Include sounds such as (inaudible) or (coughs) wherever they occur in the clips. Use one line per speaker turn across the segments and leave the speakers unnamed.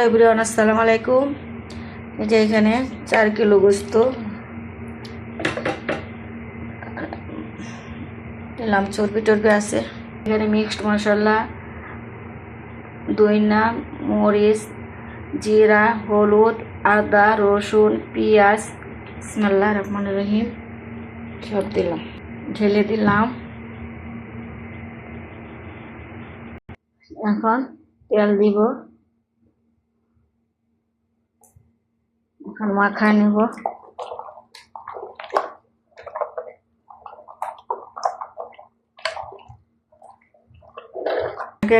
Everyone আসসালামু আলাইকুম এই যে এখানে চার কিলো গোস্ত। নিলাম, চর্বি টর্বি আছে। এখানে মিক্সড মশলা দইনা, মরিচ, জিরা, হলুদ, আদা, রসুন, পেঁয়াজ। ইসমাল্লাহ রহমান রহিম। সব দিলাম। ঢেলে দিলাম। এখন তেল দিব। এখন মাখায় নেব।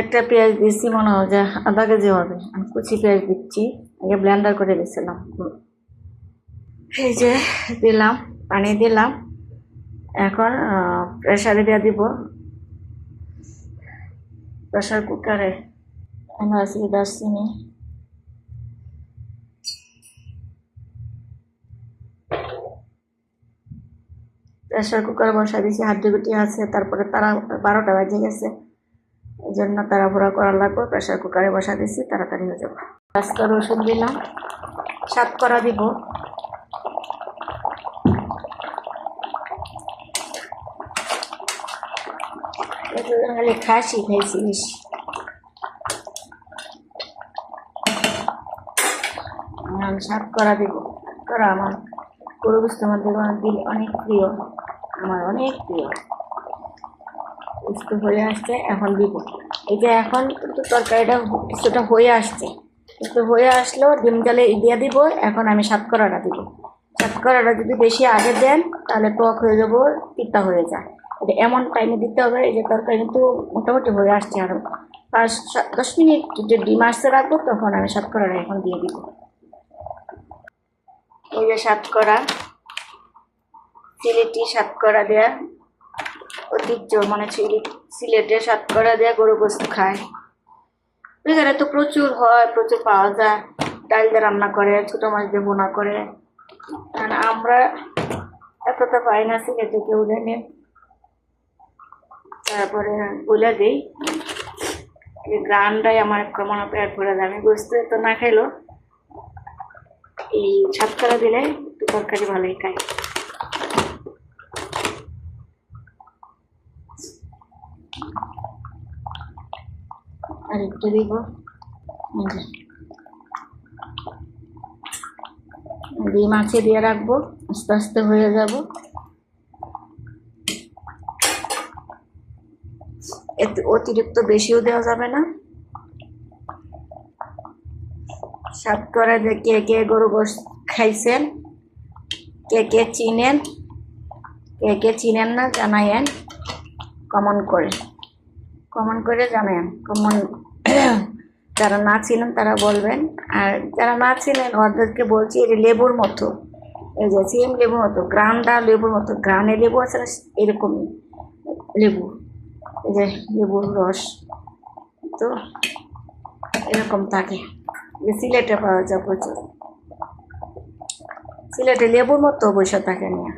একটা পেঁয়াজ দিচ্ছি মনে হয় যে আধা কেজি হবে। আমি কুচি পেঁয়াজ দিচ্ছি, আগে ব্লেন্ডার করে দিয়েছিলাম এই যে দিলাম, পানি দিলাম। এখন প্রেশারে দিয়ে দিব। প্রেশার কুকারে আমি এনার্জি দারচিনি প্রেশার কুকার বসা দিয়েছি হাড্ডি গুটি আছে, তারপরে তারা বারোটা বাজে গেছে। এই জন্য তাড়াহুড়া করার লাগবে প্রেশার কুকারে বসা দিয়েছি, তাড়াতাড়ি হয়ে যাবে। আজকে রসুন দিলাম সাত করা দিব। খাসি খাইছি বেশি। সাত করা দিব, করা আমার। গরু বুঝতে দিল অনেক প্রিয়। আমার অনেক প্রিয়। একটু হয়ে আসছে, এখন দিব। এই যে এখন কিন্তু তরকারিটা কিছুটা হয়ে আসছে। একটু হয়ে আসলো, ডিম জালে দিয়ে দিব, এখন আমি সাতকরাটা দিব। সাতকরাটা যদি বেশি আগে দেন, তাহলে টক হয়ে যাব, তিতা হয়ে যায়। এটা এমন টাইমে দিতে হবে, এই যে তরকারি কিন্তু মোটামুটি হয়ে আসছে আরও পাঁচ দশ মিনিট যদি ডিম আসতে রাখব তখন আমি সাতকরাটা এখন দিয়ে দিব। এই যে সাতকরা। সিলেটি সাতকরা দেয়া ঐতিহ্য মানে সিলেট সাতকরা দেয়া গরু গোস্ত খায়। এখানে তো প্রচুর হয়, প্রচুর পাওয়া যায়। ডাল দিয়ে রান্না করে, ছোটো মাছ দিয়ে বোনা করে। আর আমরা এতটা পাই না সিলেটে, কেউ জানে। তারপরে বলে দিই এই গানটাই আমার কেমন পেট ভরে যায়। আমি গোস্ত তো না খাইলো এই সাতকরা দিলে তরকারি ভালোই খাই। আর একটু দিব। ডিম আছে দিয়ে রাখব আস্তে আস্তে হয়ে যাব এতে অতিরিক্ত বেশিও দেওয়া যাবে না। সাত করে যে কে কে গরু গোস খাইছেন, কে কে চিনেন, কে কে চিনেন না জানায়েন, কমন করে। কমন করে জানেন, কমন (coughs) যারা না ছিলেন তারা বলবেন। আর যারা না ছিলেন ওদেরকে বলছি এটা লেবুর মতো। এই যে সেম লেবুর মতো গ্রানটা লেবুর মতো, গ্রানে লেবু আছে না এরকমই, লেবু। এই যে লেবুর রস। তো এরকম থাকে। যে সিলেটে পাওয়া যায় প্রচুর। সিলেটে লেবুর মতো বসে থাকে নিয়ে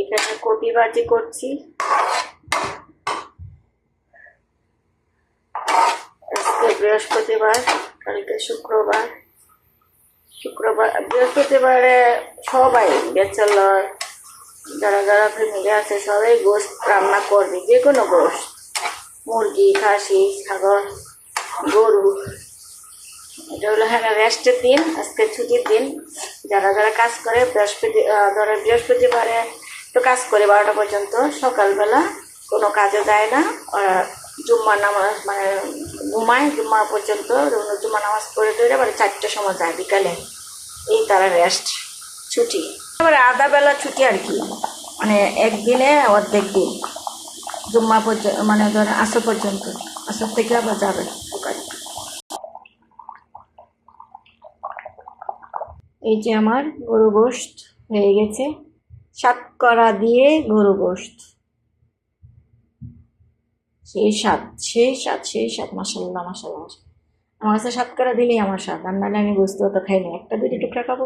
এখানে কপি বাজি করছি আজকে বৃহস্পতিবার, কালকে শুক্রবার। শুক্রবার, বৃহস্পতিবারে সবাই ব্যাচেলর, যারা যারা ফ্যামিলি আছে, সবাই গোস্ত রান্না করবে যে কোনো গোস্ত। মুরগি, খাসি, ছাগল, গরু। এটা হলো হ্যাঁ রেস্টের দিন, আজকে ছুটির দিন। যারা যারা কাজ করে, বৃহস্পতি ধরো বৃহস্পতিবারে তো কাজ করে বারোটা পর্যন্ত, সকালবেলা কোনো কাজে যায় না জুম্মা নামাজ মানে ঘুমায় জুম্মা পর্যন্ত জুম্মা নামাজ পড়ে টড়ে মানে চারটের সময় যায় বিকালে। এই তারা রেস্ট ছুটি। তারপরে আধা বেলা ছুটি আর কি। মানে একদিনে অর্ধেক দিন। জুম্মা পর্যন্ত মানে ধর আসর পর্যন্ত। আসর থেকে আবার যাবে সকালে। এই যে আমার গরু গোস্ত হয়ে গেছে। সাতকরা দিয়ে গরু গোস্ত সেই স্বাদ সেই স্বাদ সেই স্বাদ মাসাল্লাহ মাসাল্লাহ মাসাল্লাহ। আমার কাছে সাতকরা দিলেই আমার স্বাদ, আর নাহলে আমি বুঝতে হতো খাইনি একটা দুটি টুকরা খাব